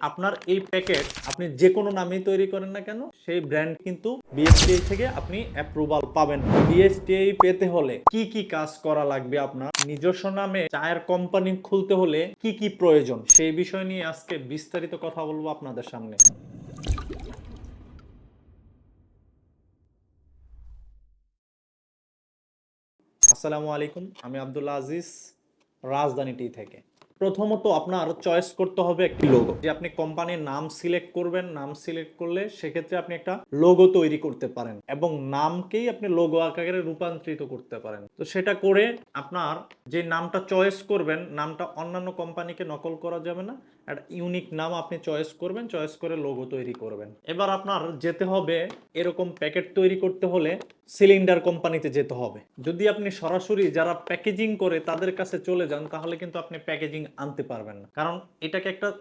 আপনার এই প্যাকেট আপনি যে কোনো নামেই তৈরি করেন না কেন, সেই ব্র্যান্ড কিন্তু বিএসটিআই থেকে আপনি অ্যাপ্রুভাল পাবেন। বিএসটিআই পেতে হলে কি কি কাজ করা লাগবে আপনার? নিজস্ব নামে চায়ের কোম্পানি খুলতে হলে কি কি প্রয়োজন? সেই বিষয় নিয়ে আজকে বিস্তারিত কথা বলব আপনাদের সামনে। আসসালামু আলাইকুম, আমি আব্দুল্লাহ আজিজ রাজধানী টি থেকে। প্রথমত আপনার চয়েস করতে হবে একটি লোগো যে আপনি কোম্পানির নাম সিলেক্ট করবেন, নাম সিলেক্ট করলে সেক্ষেত্রে আপনি একটা লোগো তৈরি করতে পারেন এবং নামকেই আপনি লোগো আকারে রূপান্তরিত করতে পারেন। তো সেটা করে আপনার যে নামটা চয়েস করবেন, নামটা অন্যান্য কোম্পানিকে নকল করা যাবে না, একটা ইউনিক নাম আপনি চয়েস করবেন চয়েস করে লোগো তৈরি করবেন। এবার আপনার যেতে হবে এরকম প্যাকেট তৈরি করতে হলে সিলিন্ডার কোম্পানিতে যেতে হবে। যদি আপনি সরাসরি যারা প্যাকেজিং করে তাদের কাছে চলে যান, তাহলে কিন্তু আপনি প্যাকেজিং আনতে পারবেন না। কারণ এটাকে একটা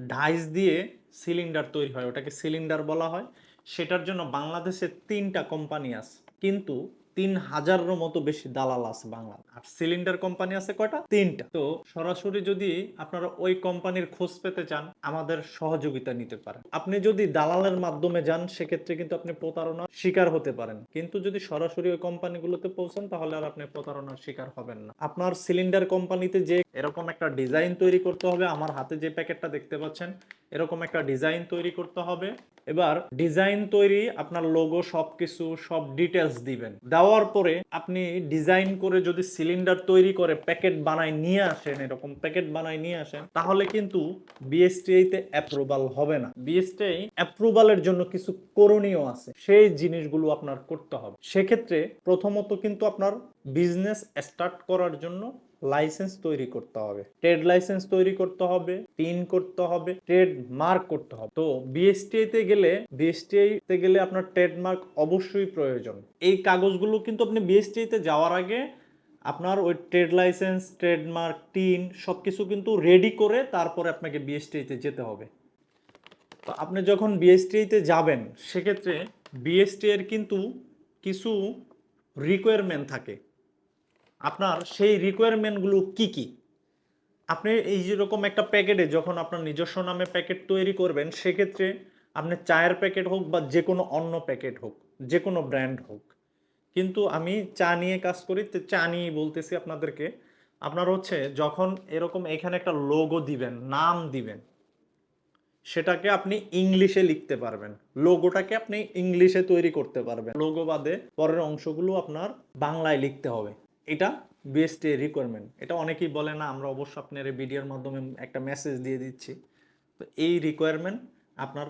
ডাইস দিয়ে সিলিন্ডার তৈরি হয়। ওটাকে সিলিন্ডার বলা হয়। সেটার জন্য বাংলাদেশে তিনটা কোম্পানি আছে। কিন্তু তিন হাজারের মতো বেশি দালাল আছে বাংলা আর সিলিন্ডার কোম্পানি আছে কয়টা? তিনটা। তো সরাসরি যদি আপনারা ওই কোম্পানির খোঁজ পেতে চান, আমাদের সহযোগিতা নিতে পারেন। আপনি যদি দালালের মাধ্যমে যান, সেক্ষেত্রে কিন্তু আপনি প্রতারণার শিকার হতে পারেন। কিন্তু যদি সরাসরি ওই কোম্পানিগুলোতে পৌঁছান, তাহলে আর আপনি প্রতারণার শিকার হবেন না। আপনার সিলিন্ডার কোম্পানিতে যে এরকম একটা ডিজাইন তৈরি করতে হবে। আমার হাতে যে প্যাকেটটা দেখতে পাচ্ছেন, এরকম একটা ডিজাইন তৈরি করতে হবে। এবার ডিজাইন তৈরি, আপনার লোগো সবকিছু, সব ডিটেলস দিবেন। দেওয়ার পরে আপনি ডিজাইন করে যদি সিলিন্ডার তৈরি করে, প্যাকেট বানায় নিয়ে আসেন, এরকম প্যাকেট বানায় নিয়ে আসেন, তাহলে কিন্তু বিএসটিআই তে অ্যাপ্রুভাল হবে না। বিএসটিআই অ্যাপ্রুভালের জন্য কিছু করণীয় আছে। সেই জিনিসগুলো আপনার করতে হবে। সেক্ষেত্রে প্রথমত কিন্তু আপনার বিজনেস স্টার্ট করার জন্য লাইসেন্স তৈরি করতে হবে। ট্রেড লাইসেন্স তৈরি করতে হবে, পিন করতে হবে, ট্রেড মার্ক করতে হবে। তো বিএসটিআই তে গেলে বিএসটিআই তে গেলে আপনার ট্রেডমার্ক অবশ্যই প্রয়োজন। এই কাগজগুলো কিন্তু আপনি বিএসটিআই তে যাওয়ার আগে আপনার ওই ট্রেড লাইসেন্স ট্রেডমার্ক টিন সব কিছু কিন্তু রেডি করে তারপরে আপনাকে বিএসটিআই তে যেতে হবে। তো আপনি যখন বিএসটিআই তে যাবেন, সেক্ষেত্রে বিএসটি এর কিন্তু কিছু রিকোয়ারমেন্ট থাকে। আপনার সেই রিকোয়ারমেন্টগুলো কি কি? আপনি এই যেরকম একটা প্যাকেটে যখন আপনার নিজস্ব নামে প্যাকেট তৈরি করবেন, সেক্ষেত্রে আপনি চায়ের প্যাকেট হোক বা যে কোনো অন্য প্যাকেট হোক যে কোনো ব্র্যান্ড হোক। কিন্তু আমি চা নিয়ে কাজ করি, তো চা নিয়ে বলতেছি আপনাদেরকে। আপনার হচ্ছে যখন এরকম এখানে একটা লোগো দিবেন, নাম দিবেন, সেটাকে আপনি ইংলিশে লিখতে পারবেন। লোগোটাকে আপনি ইংলিশে তৈরি করতে পারবেন। লোগো বাদে পরের অংশগুলো আপনার বাংলায় লিখতে হবে। এটা বেস্ট রিকোয়ারমেন্ট এটা অনেকেই বলে না, আমরা অবশ্য আপনার এই ভিডিওর মাধ্যমে একটা মেসেজ দিয়ে দিচ্ছি। তো এই রিকোয়ারমেন্ট আপনার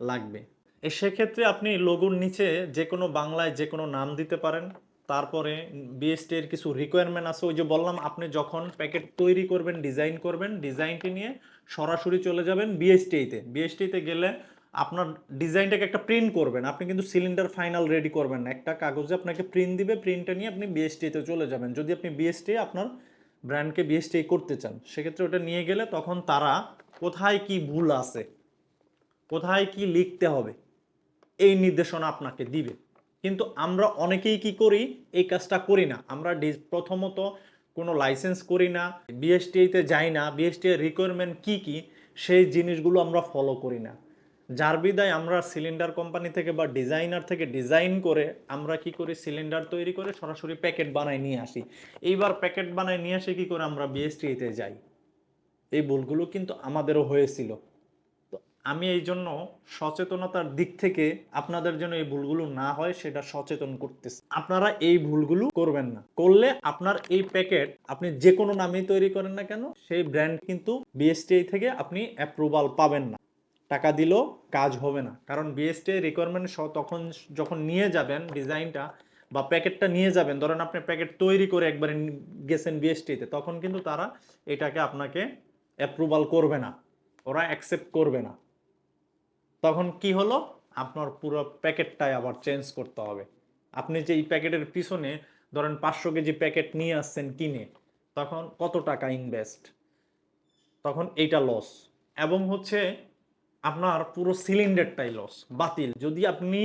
লাগবে। এ সেক্ষেত্রে আপনি লোগোর নিচে যে কোনো বাংলায় যে কোনো নাম দিতে পারেন। তারপরে বিএসটি এর কিছু রিকোয়ারমেন্ট আছে। ওই যে বললাম, আপনি যখন প্যাকেট তৈরি করবেন ডিজাইন করবেন ডিজাইনটি নিয়ে সরাসরি চলে যাবেন বিএসটিতে বিএসটিতে গেলে আপনার ডিজাইনটাকে একটা প্রিন্ট করবেন। আপনি কিন্তু সিলিন্ডার ফাইনাল রেডি করবেন না। একটা কাগজে আপনাকে প্রিন্ট দিবে প্রিন্টটা নিয়ে আপনি বিএসটিতে চলে যাবেন। যদি আপনি বিএসটি আপনার ব্র্যান্ডকে বিএসটি করতে চান, সেক্ষেত্রে ওটা নিয়ে গেলে তখন তারা কোথায় কি ভুল আছে, কোথায় কি লিখতে হবে, এই নির্দেশনা আপনাকে দিবে। কিন্তু আমরা অনেকেই কি করি, এই কাজটা করি না। আমরা প্রথমত কোনো লাইসেন্স করি না বিএসটিআইতে যাই না। বিএসটিআই রিকোয়ারমেন্ট কি কি, সেই জিনিসগুলো আমরা ফলো করি না। যার বিদায় আমরা সিলিন্ডার কোম্পানি থেকে বা ডিজাইনার থেকে ডিজাইন করে আমরা কি করি? সিলিন্ডার তৈরি করে সরাসরি প্যাকেট বানায় নিয়ে আসি। এইবার প্যাকেট বানায় নিয়ে আসে কি করে আমরা বিএসটিআইতে যাই? এই ভুলগুলো কিন্তু আমাদেরও হয়েছিল। তো আমি এই জন্য সচেতনতার দিক থেকে আপনাদের জন্য এই ভুলগুলো না হয়, সেটা সচেতন করতেছি। আপনারা এই ভুলগুলো করবেন না। করলে আপনার এই প্যাকেট আপনি যে কোনো নামেই তৈরি করেন না কেন, সেই ব্র্যান্ড কিন্তু বিএসটিআই থেকে আপনি অ্যাপ্রুভাল পাবেন না। টাকা দিলেও কাজ হবে না। কারণ বিএসটি রিকোয়ারমেন্ট তখন যখন নিয়ে যাবেন ডিজাইনটা বা প্যাকেটটা নিয়ে যাবেন, ধরেন আপনি প্যাকেট তৈরি করে একবারে গেছেন বিএসটিতে তখন কিন্তু তারা এটাকে আপনাকে অ্যাপ্রুভাল করবে না। ওরা অ্যাকসেপ্ট করবে না। তখন কি হলো? আপনার পুরো প্যাকেটটাই আবার চেঞ্জ করতে হবে। আপনি যে এই প্যাকেটের পিছনে ধরেন পাঁচশো কেজি প্যাকেট নিয়ে আসছেন কিনে, তখন কত টাকা ইনভেস্ট তখন এইটা লস এবং হচ্ছে আপনার পুরো সিলিন্ডারটাই লস বাতিল। যদি আপনি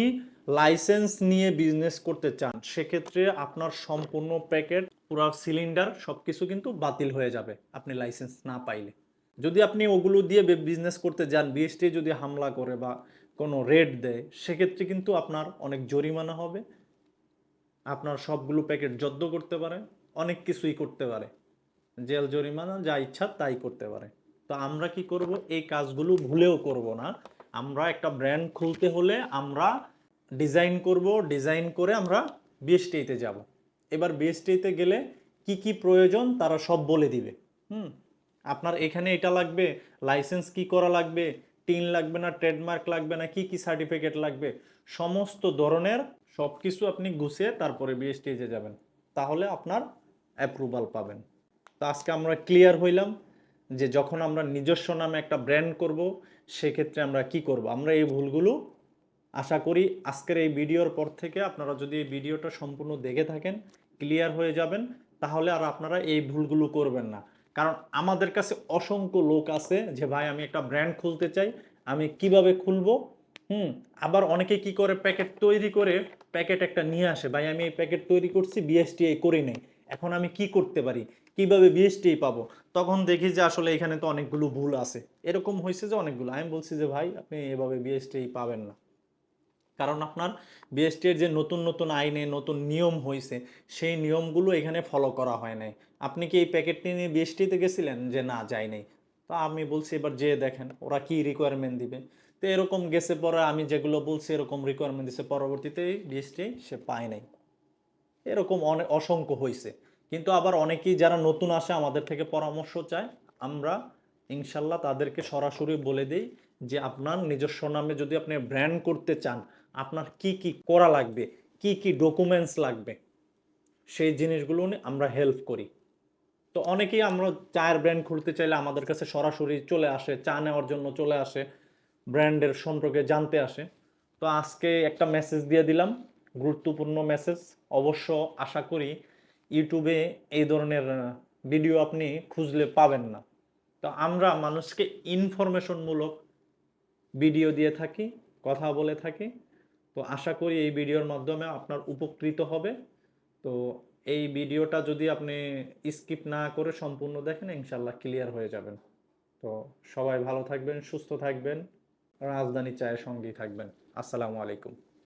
লাইসেন্স নিয়ে বিজনেস করতে চান, সেক্ষেত্রে আপনার সম্পূর্ণ প্যাকেট পুরো সিলিন্ডার সব কিছু কিন্তু বাতিল হয়ে যাবে, আপনি লাইসেন্স না পাইলে। যদি আপনি ওগুলো দিয়ে বিজনেস করতে যান বিএসটি যদি হামলা করে বা কোনো রেট দেয়, সেক্ষেত্রে কিন্তু আপনার অনেক জরিমানা হবে। আপনার সবগুলো প্যাকেট জব্দ করতে পারে, অনেক কিছুই করতে পারে। জেল জরিমানা, যা ইচ্ছা তাই করতে পারে। তো আমরা কি করব? এই কাজগুলো ভুলেও করব না। আমরা একটা ব্র্যান্ড খুলতে হলে আমরা ডিজাইন করব ডিজাইন করে আমরা বিএসটিতে যাব। এবার বিএসটিতে গেলে কি কি প্রয়োজন তারা সব বলে দিবে। হুম? আপনার এখানে এটা লাগবে লাইসেন্স কি করা লাগবে, টিন লাগবে না ট্রেডমার্ক লাগবে না, কি কি সার্টিফিকেট লাগবে, সমস্ত ধরনের সব কিছু আপনি গুছিয়ে তারপরে বিএসটিতে যাবেন। তাহলে আপনার অ্যাপ্রুভাল পাবেন। তো আজকে আমরা ক্লিয়ার হইলাম। যে যখন আমরা নিজস্ব নামে একটা ব্র্যান্ড করব, সেক্ষেত্রে আমরা কি করব? আমরা এই ভুলগুলো আশা করি আজকের এই ভিডিওর পর থেকে আপনারা যদি এই ভিডিওটা সম্পূর্ণ দেখে থাকেন ক্লিয়ার হয়ে যাবেন, তাহলে আর আপনারা এই ভুলগুলো করবেন না। কারণ আমাদের কাছে অসংখ্য লোক আছে যে, ভাই, আমি একটা ব্র্যান্ড খুলতে চাই, আমি কীভাবে খুলবো? হুম, আবার অনেকে কি করে, প্যাকেট তৈরি করে, প্যাকেট একটা নিয়ে আসে, ভাই, আমি এই প্যাকেট তৈরি করছি বিএসটিআই করি নাই। এখন আমি কি করতে পারি? কীভাবে বিএসটিআই পাবো? তখন দেখি যে আসলে এখানে তো অনেকগুলো ভুল আছে। এরকম হয়েছে যে অনেকগুলো। আমি বলছি যে, ভাই, আপনি এভাবে বিএসটিআই পাবেন না। কারণ আপনার বিএসটির যে নতুন নতুন আইনে নতুন নিয়ম হয়েছে সেই নিয়মগুলো এখানে ফলো করা হয় নাই। আপনি কি এই প্যাকেটটি নিয়ে বিএসটিতে গেছিলেন? যে, না, যাই নাই। তো আমি বলছি, এবার যে দেখেন, ওরা কি রিকোয়ারমেন্ট দিবে? তো এরকম গেছে পরে আমি যেগুলো বলছি, এরকম রিকোয়ারমেন্ট দিছে। পরবর্তীতে বিএসটি সে পায় নাই। এরকম অনেক অসংখ্য হয়েছে কিন্তু আবার অনেকেই যারা নতুন আসে আমাদের থেকে পরামর্শ চায়, আমরা ইনশাল্লাহ তাদেরকে সরাসরি বলে দিই যে আপনার নিজস্ব নামে যদি আপনি ব্র্যান্ড করতে চান, আপনার কি কি করা লাগবে, কি কি ডকুমেন্টস লাগবে, সেই জিনিসগুলো নিয়ে আমরা হেল্প করি। তো অনেকেই আমরা চায়ের ব্র্যান্ড খুলতে চাইলে আমাদের কাছে সরাসরি চলে আসে, চা নেওয়ার জন্য চলে আসে, ব্র্যান্ডের সম্পর্কে জানতে আসে। তো আজকে একটা মেসেজ দিয়ে দিলাম গুরুত্বপূর্ণ মেসেজ অবশ্য আশা করি ইউটিউবে এই ধরনের ভিডিও আপনি খুঁজলে পাবেন না। তো আমরা মানুষকে ইনফরমেশনমূলক ভিডিও দিয়ে থাকি, কথা বলে থাকি। তো আশা করি এই ভিডিওর মাধ্যমে আপনার উপকৃত হবে। তো এই ভিডিওটা যদি আপনি স্কিপ না করে সম্পূর্ণ দেখেন ইনশাল্লাহ ক্লিয়ার হয়ে যাবেন। তো সবাই ভালো থাকবেন, সুস্থ থাকবেন। রাজধানী চায়ের সঙ্গেই থাকবেন। আসসালামু আলাইকুম।